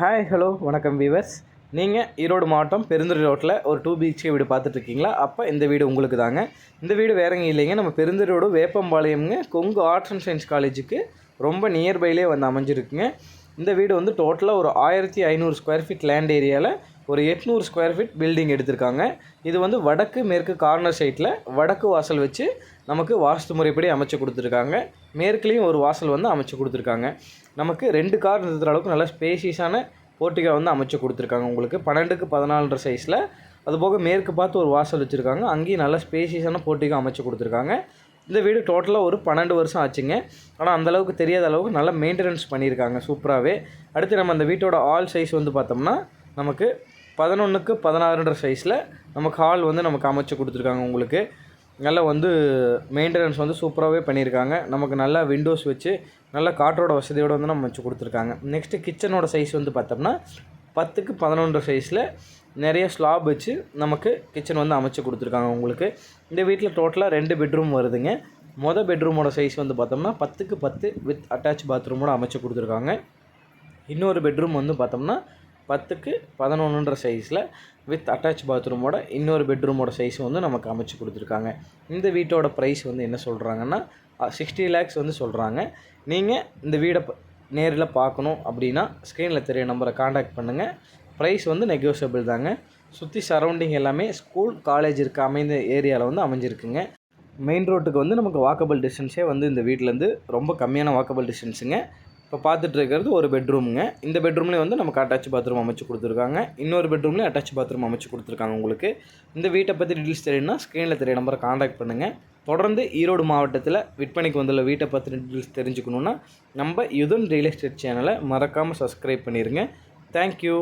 Hi hello வணக்கம் viewers நீங்கள் ஈரோடு மாவட்டம் பெருந்துறை ரோட்டில் ஒரு டூ பிஹெச்கே வீடு பார்த்துட்ருக்கீங்களா? அப்போ இந்த வீடு உங்களுக்கு தாங்க. இந்த வீடு வேற இல்லைங்க. நம்ம பெருந்துறையோடு வேப்பம்பாளையம்ங்க. கொங்கு ஆர்ட்ஸ் அண்ட் சயின்ஸ் காலேஜுக்கு ரொம்ப நியர்பைலே வந்து அமைஞ்சிருக்குங்க. இந்த வீடு வந்து டோட்டலாக ஒரு ஆயிரத்தி ஐநூறு ஸ்கொயர் ஃபீட் லேண்ட் ஏரியாவில் ஒரு எட்நூறு ஸ்கொயர் ஃபீட் பில்டிங் எடுத்திருக்காங்க. இது வந்து வடக்கு மேற்கு கார்னர் சைட்டில் வடக்கு வாசல் வச்சு நமக்கு வாஸ்து முறைப்படி அமைச்சு கொடுத்துருக்காங்க. மேற்குலேயும் ஒரு வாசல் வந்து அமைச்சு கொடுத்துருக்காங்க. நமக்கு ரெண்டு கார் நிறுத்துகிற அளவுக்கு நல்ல ஸ்பேசியஸான போர்ட்டிகா வந்து அமைச்சு கொடுத்துருக்காங்க உங்களுக்கு. பன்னெண்டுக்கு பதினாலுன்ற சைஸில் அதுபோக மேற்கு பார்த்து ஒரு வாசல் வச்சுருக்காங்க. அங்கேயும் நல்ல ஸ்பேசியஸான போர்ட்டிகா அமைச்சு கொடுத்துருக்காங்க. இந்த வீடு டோட்டலாக ஒரு பன்னெண்டு வருஷம் ஆச்சுங்க. ஆனால் அந்தளவுக்கு தெரியாத அளவுக்கு நல்லா மெயின்டெனன்ஸ் பண்ணியிருக்காங்க சூப்பராகவே அடுத்து நம்ம அந்த வீட்டோட ஆல் சைஸ் வந்து பார்த்தோம்னா நமக்கு பதினொன்றுக்கு பதினாறுன்ற சைஸில் நமக்கு ஹால் வந்து நமக்கு அமைச்சு கொடுத்துருக்காங்க உங்களுக்கு. நல்லா வந்து மெயின்டெனன்ஸ் வந்து சூப்பராகவே பண்ணியிருக்காங்க. நமக்கு நல்லா விண்டோஸ் வச்சு நல்ல காற்றோட வசதியோடு வந்து நம்ம வச்சு கொடுத்துருக்காங்க. நெக்ஸ்ட்டு கிச்சனோட சைஸ் வந்து பார்த்தோம்னா பத்துக்கு பதினொன்று சைஸில் நிறைய ஸ்லாப் வச்சு நமக்கு கிச்சன் வந்து அமைச்சு கொடுத்துருக்காங்க உங்களுக்கு. இந்த வீட்டில் டோட்டலாக ரெண்டு பெட்ரூம் வருதுங்க. மொதல் பெட்ரூமோட சைஸ் வந்து பார்த்தோம்னா பத்துக்கு பத்து வித் அட்டாச் பாத்ரூமோட அமைச்சு கொடுத்துருக்காங்க. இன்னொரு பெட்ரூம் வந்து பார்த்தோம்னா பத்துக்கு பதினொன்றுன்ற சைஸில் வித் அட்டாச் பாத்ரூமோட இன்னொரு பெட்ரூமோட சைஸ் வந்து நமக்கு அமைச்சு கொடுத்துருக்காங்க. இந்த வீட்டோட ப்ரைஸ் வந்து என்ன சொல்கிறாங்கன்னா சிக்ஸ்டி லேக்ஸ் வந்து சொல்கிறாங்க நீங்கள் இந்த வீடை நேரில் பார்க்கணும் அப்படின்னா ஸ்க்ரீனில் தெரிய நம்பரை காண்டாக்ட் பண்ணுங்கள் ப்ரைஸ் வந்து நெகோசியபிள் தாங்க. சுற்றி சரௌண்டிங் எல்லாமே ஸ்கூல் காலேஜ் இருக்க அமைந்த ஏரியாவில் வந்து அமைஞ்சிருக்குங்க. மெயின் ரோட்டுக்கு வந்து நமக்கு வாக்கபிள் டிஸ்டன்ஸே வந்து இந்த வீட்டிலேருந்து ரொம்ப கம்மியான வாக்கபிள் டிஸ்டன்ஸுங்க இப்போ பார்த்துட்டு இருக்கிறது ஒரு பெட்ரூமுங்க இந்த பெட்ரூம்லேயும் வந்து நமக்கு அட்டாச் பாத்ரூம் அமைச்சு கொடுத்துருக்காங்க. இன்னொரு பெட்ரூம்லேயும் அட்டாச் பாத்ரூம் அமைச்சு கொடுத்துருக்காங்க உங்களுக்கு. இந்த வீட்டை பற்றி டீட்டெயில்ஸ் தெரியும்னா ஸ்க்ரீனில் தெரிய நம்பரை காண்டாக்ட் பண்ணுங்கள் தொடர்ந்து ஈரோடு மாவட்டத்தில் விற்பனைக்கு வந்துள்ள வீட்டை பற்றி டீட்டெயில்ஸ் தெரிஞ்சுக்கணுன்னா நம்ம யுதன் ரியல் எஸ்டேட் சேனலை மறக்காமல் சப்ஸ்கிரைப் பண்ணிடுங்க தேங்க்யூ